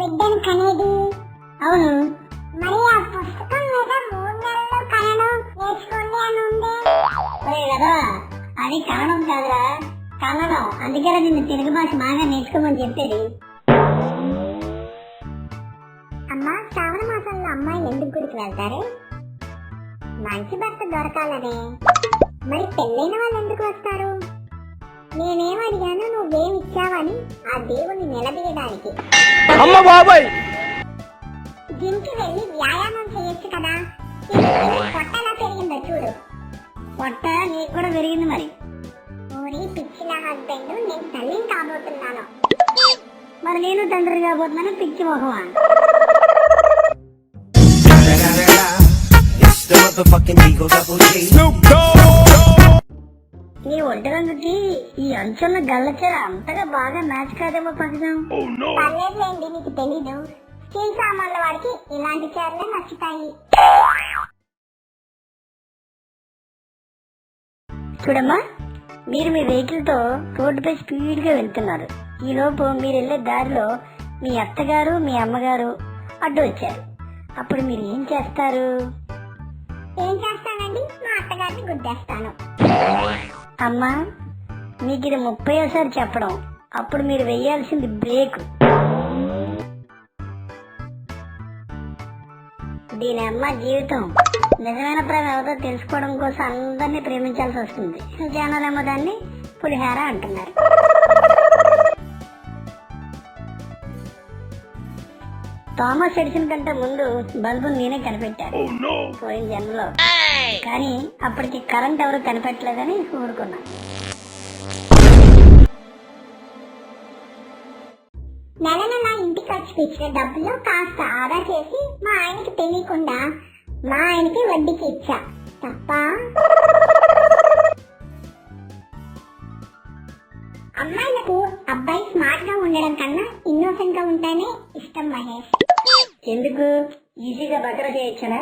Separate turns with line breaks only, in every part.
బిడ్డను కనేది?
అవును.
మరి ఆ పుస్తకం మీద మూడు నెలలు కనడం నేర్చుకోండి అని ఉంది.
కదా అది కనడం కాదురా. కనడం అందుకే నిన్ను తెలుగు భాష బాగా నేర్చుకోమని చెప్పేది.
అమ్మా శ్రావణ మాసంలో అమ్మాయి ఎందుకు గుడికి వెళ్తారు? మంచి భర్త దొరకాలనే. మరి పెళ్ళైన వాళ్ళు ఎందుకు వస్తారు? నేనేం అడిగాను నువ్వేం ఇచ్చావని ఆ దేవుని నిలదీయడానికి.
అమ్మ బాబాయ్!
జిమ్కి వెళ్ళి వ్యాయామం చేయొచ్చు కదా. తిని తిని పొట్ట ఎలా పెరిగిందో చూడు.
పొట్ట నీకు కూడా పెరిగింది మరి.
ఊరి పిచ్చిన హస్బెండ్ నేను తల్లిని కాబోతున్నాను.
మరి నేను తండ్రి కాబోతున్నాను పిచ్చి మొహమా?
It's the motherfucking Eagle Double G.
Snoop Dogg.
నీ ఒంటి రంగుకి ఈ అంచున్న గల్లచీర అంతగా బాగా మ్యాచ్ కాదేమో పక్కన
Oh.
పర్లేదులేండి నీకు తెలీదు. స్టీల్ సామాన్ల వాడికి ఇలాంటి చీరలే నచ్చుతాయి.
చూడమ్మా మీరు మీ వెహికల్తో రోడ్డుపై స్పీడ్గా వెళ్తున్నారు. ఈ లోపు మీరు వెళ్ళే దారిలో మీ అత్తగారు మీ అమ్మగారు అడ్డు వచ్చారు. అప్పుడు మీరు ఏం చేస్తారు?
ఏం చేస్తానండి? మా అత్తగారిని గుద్దేస్తాను.
అమ్మా మీకు ఇది ముప్పయోసారి చెప్పడం. అప్పుడు మీరు వెయ్యాల్సింది బ్రేక్. దీని అమ్మ జీవితం నిజమైన ప్రేమ ఎవరో తెలుసుకోవడం కోసం అందరినీ ప్రేమించాల్సి వస్తుంది. జనాలేమో దాన్ని పులిహార అంటున్నారు. థామస్ ఎడిసన్ కంటే ముందు బల్బు నేనే కనిపెట్టాను.
Oh.
పోయిన జన్మలో. కానీ అప్పటికి కరెంట్ ఎవరు కనిపెట్టలేదని ఊరుకున్నా.
నెల నెల ఇంటి ఖర్చుకి ఇచ్చిన డబ్బులు కాస్త ఆదా చేసి మా ఆయనకి తెలియకుండా మా ఆయనకి వడ్డీకి ఇచ్చా. తప్ప? అమ్మాయిలకు అబ్బాయి స్మార్ట్గా ఉండడం కన్నా ఇన్నోసెంట్గా ఉంటేనే ఇష్టం మహేష్.
ఎందుకు? ఈజీగా బకర చేయొచ్చనా?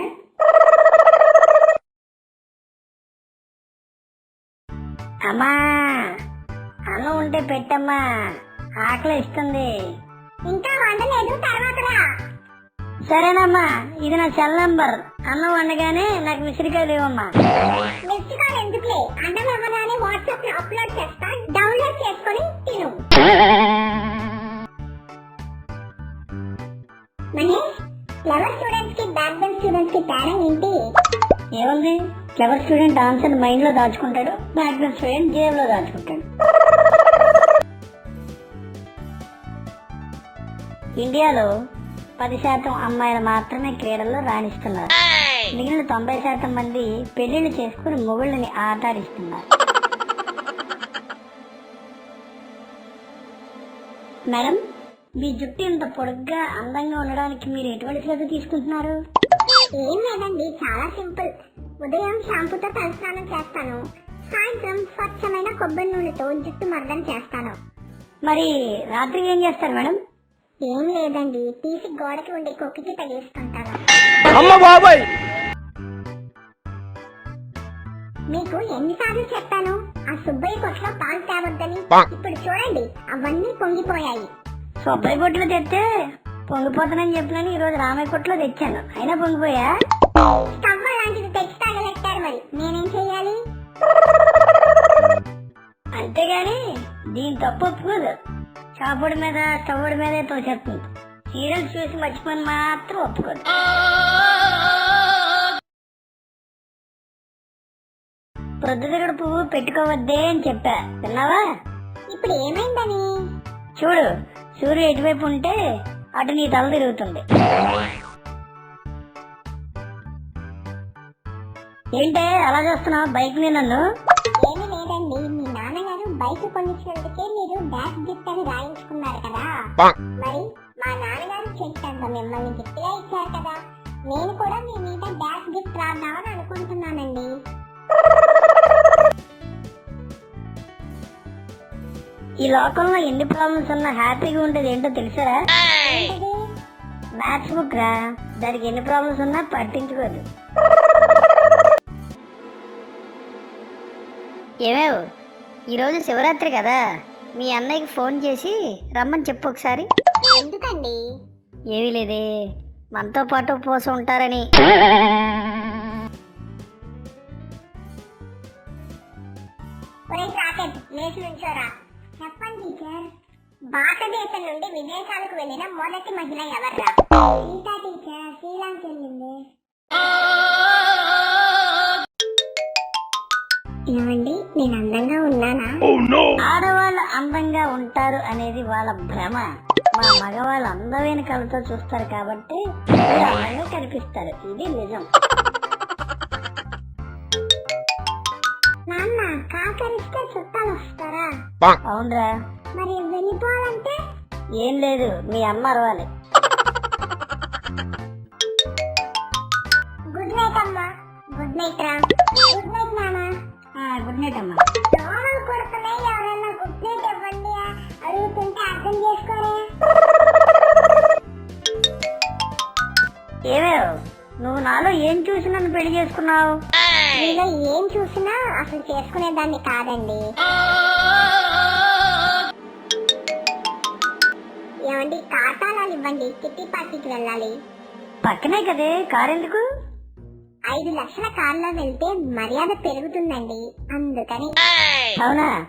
అమ్మా అన్నం ఉంటే పెట్టమ్మా. ఆకలి ఇస్తుంది.
ఇంకా వండలేదు తర్వాత
సరేనమ్మా ఇది నా సెల్ నంబర్. అన్నం వండగానే నాకు విసిరికాయలు ఇవ్వమ్మా.
మిస్డ్ కాల్ ఎందుకులే? అన్నం అవ్వగానే వాట్సాప్లో అప్లోడ్ చేస్తా డౌన్లోడ్ చేసుకొని తిను. క్లవర్ స్టూడెంట్స్కి బ్యాక్ బెంచ్ స్టూడెంట్స్కి తేడా ఏంటి?
ఏముంది? క్లవర్ స్టూడెంట్ ఆన్సర్ మైండ్లో దాచుకుంటాడు బ్యాక్ స్టూడెంట్ జేబులో దాచుకుంటాడు. ఇండియాలో పది శాతం అమ్మాయిలు మాత్రమే క్రీడల్లో రాణిస్తున్నారు. మిగిలిన తొంభై శాతం మంది పెళ్ళిళ్ళు చేసుకుని మొగుళ్ళని ఆటాడిస్తున్నారు. మేడం మీ జుట్టు ఇంత పొడుగ్గా అందంగా ఉండడానికి మీరు ఎటువంటి శ్రద్ధ తీసుకుంటున్నారు?
ఏం లేదండి చాలా సింపుల్. ఉదయం షాంపూతో తలస్నానం చేస్తాను. సాయంత్రం స్వచ్ఛమైన కొబ్బరి నూనెతో జుట్టు మర్దన చేస్తాను.
మరి రాత్రి ఏం చేస్తారు మేడం?
ఏం లేదండి తీసి గోడకి ఉండే కుక్కికి తగిలిస్తుంటాను
అమ్మ బాబాయ్!
మీకు ఎన్నిసార్లు చెప్పాను ఆ సుబ్బయ్య కొట్లో పాలు తేవద్దని. ఇప్పుడు చూడండి అవన్నీ పొంగిపోయాయి.
సుబ్బయ్య కొట్లో తెస్తే పొంగిపోతానని చెప్పినాను ఈ రోజు రామయ్య కొట్లో తెచ్చాను. అయినా పొంగిపోయా?
స్టవ్ అలాంటిది తెచ్చి తగలెట్టారు మరి. నేనేం చెయ్యాలి?
అంతేగాని దీని తప్పు ఒప్పుకోదు. చాపుడి మీద స్టవ్వుడి మీదే తోసేస్తుంది. సీరియల్స్ చూసి మర్చిపోయి మాత్రం ఒప్పుకోదు. ప్రొద్దుతిరుగుడు పువ్వు పెట్టుకోవద్దే అని చెప్పా. విన్నావా?
ఇప్పుడు ఏమైందని?
చూడు సూర్యుడు ఎటువైపు ఉంటే అటు నీ తల తిరుగుతుంది. ఏంటే అలా చూస్తున్నావు? బైక్ మీద నన్ను?
ఏమీ లేదండి. మీ నాన్నగారు బైక్ కొనిచ్చినందుకే మీరు డాష్ గిఫ్ట్ అని రాయించుకున్నారు కదా. మరి మా నాన్నగారు చేసినంత మిమ్మల్ని గిఫ్ట్గా ఇచ్చారు కదా. నేను కూడా మీ మీద డాష్ గిఫ్ట్ రాద్దామని అనుకుంటున్నానండి.
ఈ లోకంలో ఎన్ని ప్రాబ్లమ్స్ ఉన్నా హ్యాపీగా ఉండేది ఏంటో తెలుసారా? మ్యాథ్స్ బుక్ రా. దానికి ఎన్ని ప్రాబ్లమ్స్ ఉన్నా పట్టించుకోదు. ఏమేవ్? ఈరోజు శివరాత్రి కదా. మీ అన్నయ్యకి ఫోన్ చేసి రమ్మని చెప్పు ఒకసారి.
ఎందుకండి?
ఏమీ లేదే. మనతో పాటు ఉపవాసం ఉంటారని.
లేచి నుంచోరా. టీచర్. భారతదేశం నుండి విదేశాలకు వెళ్ళిన మొదటి మహిళ ఎవర్రా సీతా టీచర్ శ్రీలంక వెళ్ళింది ఏమండి నేను అందంగా ఉన్నానా?
ఆడవాళ్ళు అందంగా ఉంటారు అనేది వాళ్ళ భ్రమ. మా మగవాళ్ళు అందమైన కళ్ళతో చూస్తారు కాబట్టి అందంగా కనిపిస్తారు. ఇది నిజం. అవునరా.
మరి వెళ్ళిపోవాలంటే?
ఏం లేదు మీ అమ్మ అరవాలి.
గుడ్ నైట్ అమ్మా. గుడ్ నైట్ రా. గుడ్ నైట్ నాన్న
గుడ్ నైట్ అమ్మా.
దోమలు కొడుతున్నాయి ఎవరైనా గుడ్ నైట్ ఇవ్వండి అడుగుతుంటే అర్థం చేసుకోరే.
ఏమేవ్ నువ్వు నాలో ఏం చూసి నన్ను పెళ్ళి చేసుకున్నావు?
ఏం చూసినా అసలు చేసుకునేదాన్ని కాదండి. ఇవ్వండి. కిట్టి పార్టీకి వెళ్ళాలి.
పక్కనే కదే. కారు ఎందుకు?
ఐదు లక్షల కార్లో వెళ్తే మర్యాద పెరుగుతుందండి. అందుకని
అవునా?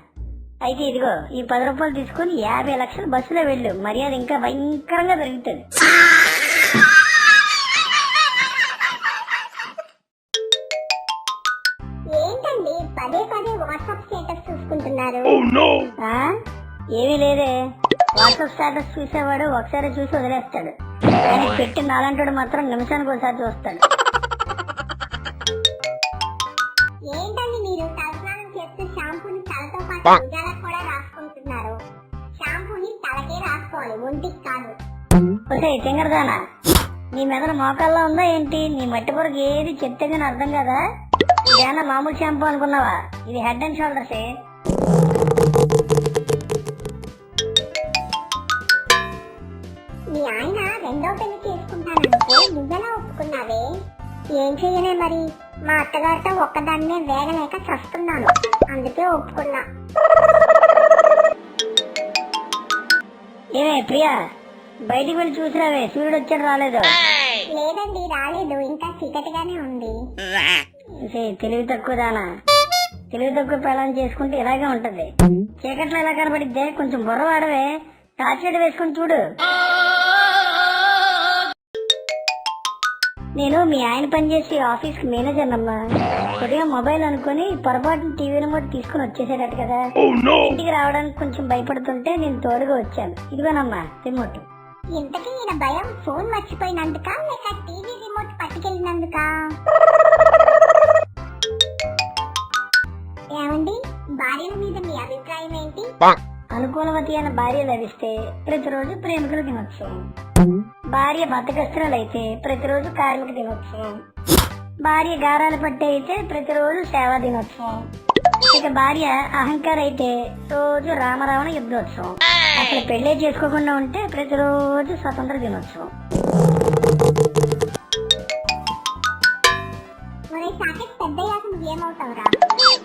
అయితే ఇదిగో ఈ పది రూపాయలు తీసుకొని యాభై లక్షలు బస్సులో వెళ్ళు. మర్యాద ఇంకా భయంకరంగా పెరుగుతుంది.
ఏంటండి? పదే పదే వాట్సాప్ స్టేటస్ చూసుకుంటున్నారు.
ఆ? ఏమీ లేదే. వాట్సాప్ స్టేటస్ చూసేవాడు ఒకసారి చూసి వదిలేస్తాడు. కానీ పెట్టి నాలంటాడు మాత్రం నిమిషానికి ఒకసారి చూస్తాడు.
ఏంటండి మీరు? తలస్నానం చేస్తూ షాంపూని తలతో పాటు భుజాలకు కూడా రాసుకుంటున్నారు. షాంపూని తలకే రాసుకోవాలి ఒంటికి కాదు.
ఒసే తింగరదానా? నీ మెదడు మోకాల్లో ఉందా ఏంటి? నీ మట్టి పొరకు ఏది చెప్తే కానీ అర్థం కదా? ఇదేనా మామూలు షాంపూ అనుకున్నావా? ఇది హెడ్ అండ్ షోల్డర్సే.
ఏం చెయ్యనే మరి? మా అత్తగారితో ఒక్కదాన్నే వేగలేక చస్తున్నాను. అందుకే ఒప్పుకున్నా.
ఏమే ప్రియా బయటికి వెళ్ళి చూసిరావే సూర్యుడు వచ్చాడు రాలేదు.
లేదండి రాలేదు. ఇంకా చీకటిగానే ఉంది.
తెలివి తక్కువ దానా. తెలివి తక్కువ పెళ్ళని చేసుకుంటే ఇలాగే ఉంటది. చీకట్లో ఎలా కనబడిద్దే కొంచెం బుర్ర వాడవే టార్చ్ వేసుకొని చూడు. నేను మీ ఆయన పనిచేసే ఆఫీస్కి మేనేజర్ అమ్మా. ఉదయం మొబైల్ అనుకుని పొరపాటున టీవీ రిమోట్ తీసుకుని వచ్చేసాడట కదా. ఇంటికి రావడానికి కొంచెం భయపడుతుంటే నేను తోడుగా వచ్చాను. ఇదిగోనమ్మా రిమోట్.
ఇంతకీ ఈయన భయం ఫోన్ మర్చిపోయినందుక లేక టీవీ రిమోట్ పట్టుకెళ్ళినందుక? ఏమండి భార్యల మీద మీ అభిప్రాయం ఏంటి?
అనుకూలవతి అయిన భార్య లభిస్తే ప్రతిరోజు ప్రేమికుల దినోత్సవం భార్య బతకస్తులైతే ప్రతిరోజు కార్మిక దినోత్సవం. భార్య గారాల పట్టే అయితే ప్రతిరోజు సేవా దినోత్సవం. ఇక భార్య అహంకార అయితే రోజు రామరావణ యుద్ధోత్సవం. అసలు పెళ్ళే చేసుకోకుండా ఉంటే ప్రతిరోజు స్వతంత్ర దినోత్సవం.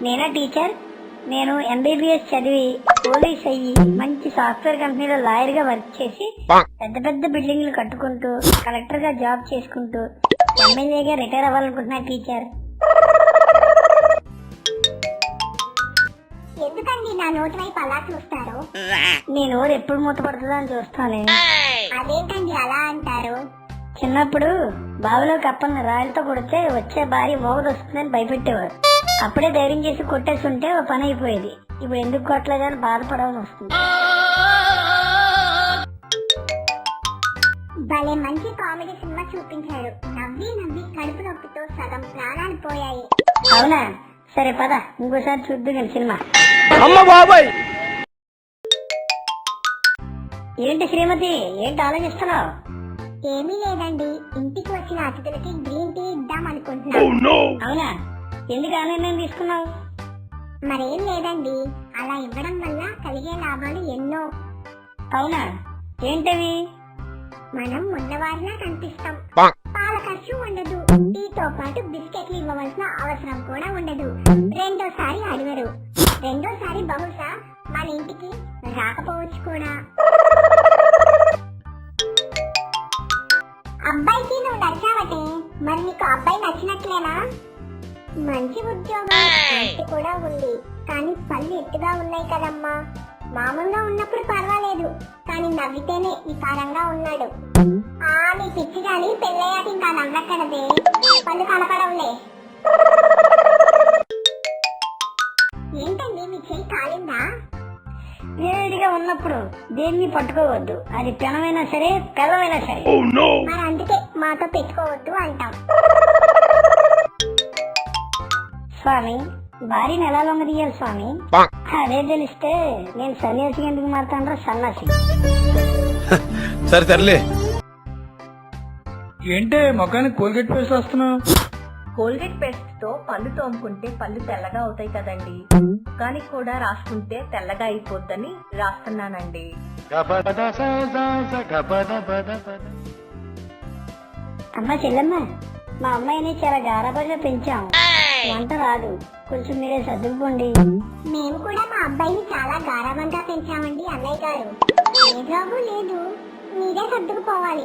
నేనా టీచర్? నేను ఎంబీబీఎస్ చదివి పోలీస్ అయ్యి మంచి సాఫ్ట్వేర్ కంపెనీలో లాయర్గా వర్క్ చేసి పెద్ద పెద్ద బిల్డింగ్లు కట్టుకుంటూ కలెక్టర్గా జాబ్ చేసుకుంటూ ఎమ్మెల్యేగా రిటైర్ అవ్వాలనుకుంటున్నా టీచర్.
ఎందుకండి నా నోటి వైపు అలా చూస్తారు?
నీ నోరు ఎప్పుడు మూతపడుతుందో అని చూస్తాను.
అదేంటండి అలా అంటారు?
చిన్నప్పుడు బావిలో కప్పల్ని రాయలతో కొడితే వచ్చే భార్య మోగదు వస్తుందని భయపెట్టేవారు. అప్పుడే ధైర్యం చేసి కొట్టేస్తుంటే ఓ పని అయిపోయేది. ఇప్పుడు ఎందుకు కొట్టలేదని బాధపడవలసి వస్తుంది.
భలే మంచి కామెడీ సినిమా చూపించాడు. నవ్వి నవ్వి కడుపు నొప్పితో సగం ప్రాణాలు పోయాయి.
అవునా? సరే పద ఇంకోసారి చూద్దు కానీ సినిమా.
అమ్మ బాబాయ్!
ఏంటి శ్రీమతి? ఏంటి ఆలోచిస్తున్నావు?
ఏమీ లేదండి. ఇంటికి వచ్చిన అతిథులకి గ్రీన్ టీ ఇద్దాం అనుకుంటున్నాను
అవునా? ఎందుకు ఆ నిర్ణయం తీసుకున్నావు?
మరేం లేదండి. అలా ఇవ్వడం వల్ల కలిగే లాభాలు ఎన్నో.
అవునా? ఏంటవి?
మనం ఉన్నవారిలా కనిపిస్తాం. పాల ఖర్చు ఉండదు. టీతో పాటు బిస్కెట్లు ఇవ్వవలసిన అవసరం కూడా ఉండదు. రెండోసారి అడగరు. రెండోసారి బహుశా మన ఇంటికి రాకపోవచ్చు కూడా. అబ్బాయికి నువ్వు నచ్చావటే. మరి నీకు అబ్బాయి నచ్చినట్లేనా? మంచి ఉద్యోగం కూడా ఉంది. కానీ పళ్ళు ఎత్తుగా ఉన్నాయి కదమ్మా. మామూలుగా ఉన్నప్పుడు పర్వాలేదు. కానీ నవ్వితేనే వికారంగా ఉన్నాడు. ఆ నీ పిచ్చి గాని పెళ్ళయ్యాక ఇంకా నవ్వక్కడదే పళ్ళు కనపడవులే. ఏంటండి మీ చెయ్యి కాలిందా?
వేడిగా ఉన్నప్పుడు దేన్ని పట్టుకోవద్దు. అది పెనమైనా సరే పెళ్ళమైనా సరే.
మరి అందుకే మాతో పెట్టుకోవద్దు అంటాం.
స్వామి భార్యని ఎలా లొంగదీయాలి స్వామి? అదే తెలిస్తే నేను సన్యాసి ఎందుకు మారుతానరా సన్నాసి?
సరే సర్లే.
ఏంటే మొఖానికి కోల్గేట్ పేస్ట్ వస్తున్నావు
కోల్గేట్ పేస్ట్తో పళ్ళు తోముకుంటే పళ్ళు తెల్లగా అవుతాయి కదండి. కానీ కూడా రాసుకుంటే తెల్లగా అయిపోద్దని రాస్తున్నానండి.
అమ్మా చెల్లమ్మ మా అమ్మాయిని చాలా గారాబాగా పెంచాం. వంట రాదు. కొంచెం మీరే చదువుకోండి
మేము కూడా మా అబ్బాయిని చాలా గారాబంగా పెంచామండి అన్నయ్య గారు. ఏ జాబు లేదు. మీరే సర్దుకుపోవాలి.